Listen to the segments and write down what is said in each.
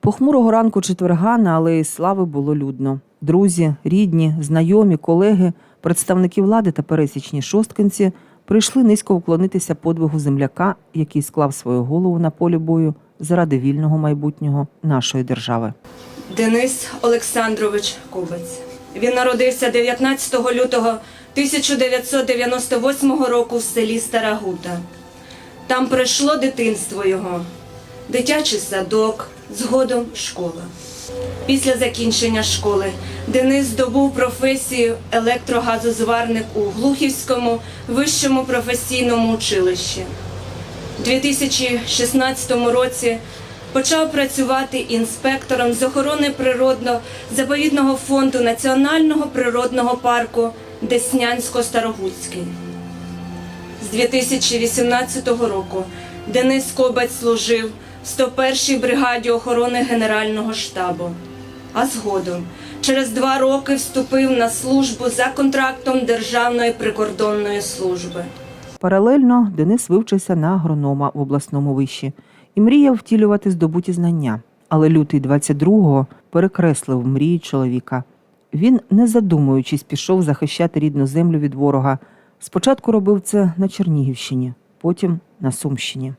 Похмурого ранку четверга на алеї Слави було людно. Друзі, рідні, знайомі, колеги, представники влади та пересічні шосткинці прийшли низько уклонитися подвигу земляка, який склав свою голову на полі бою заради вільного майбутнього нашої держави. Денис Олександрович Кубець. Він народився 19 лютого 1998 року в селі Стара Гута. Там пройшло дитинство його, дитячий садок, згодом школа. Після закінчення школи Денис здобув професію електрогазозварник у Глухівському вищому професійному училищі. У 2016 році почав працювати інспектором з охорони природно-заповідного фонду Національного природного парку Деснянсько-Старогуцький. З 2018 року Денис Кобець служив 101-й бригаді охорони Генерального штабу. А згодом через два роки вступив на службу за контрактом Державної прикордонної служби. Паралельно Денис вивчився на агронома в обласному виші і мріяв втілювати здобуті знання. Але лютий 22-го перекреслив мрії чоловіка. Він, не задумуючись, пішов захищати рідну землю від ворога. Спочатку робив це на Чернігівщині, потім на Сумщині.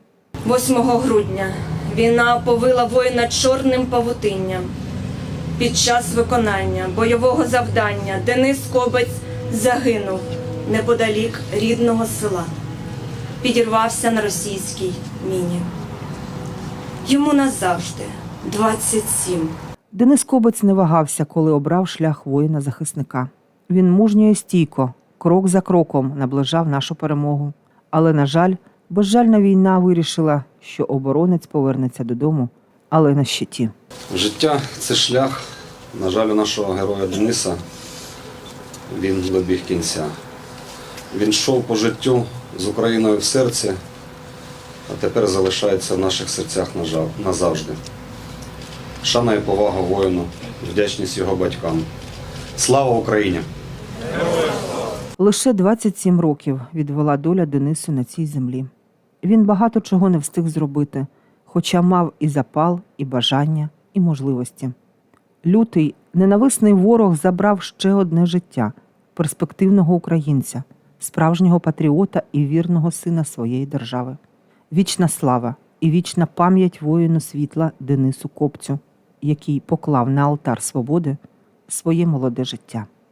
8 грудня війна оповила воїна чорним павутинням. Під час виконання бойового завдання Денис Кобець загинув неподалік рідного села. Підірвався на російській міні. Йому назавжди 27. Денис Кобець не вагався, коли обрав шлях воїна-захисника. Він мужньо і стійко, крок за кроком наближав нашу перемогу. Але, на жаль, безжальна війна вирішила, що оборонець повернеться додому, але на щиті. Життя це шлях. На жаль, у нашого героя Дениса він добіг кінця. Він йшов по життю з Україною в серці, а тепер залишається в наших серцях на жал- назавжди. Шана і повага воїну, вдячність його батькам. Слава Україні! Лише 27 років відвела доля Денису на цій землі. Він багато чого не встиг зробити, хоча мав і запал, і бажання, і можливості. Лютий, ненависний ворог забрав ще одне життя перспективного українця, справжнього патріота і вірного сина своєї держави. Вічна слава і вічна пам'ять воїну світла Денису Копцю, який поклав на алтар свободи своє молоде життя.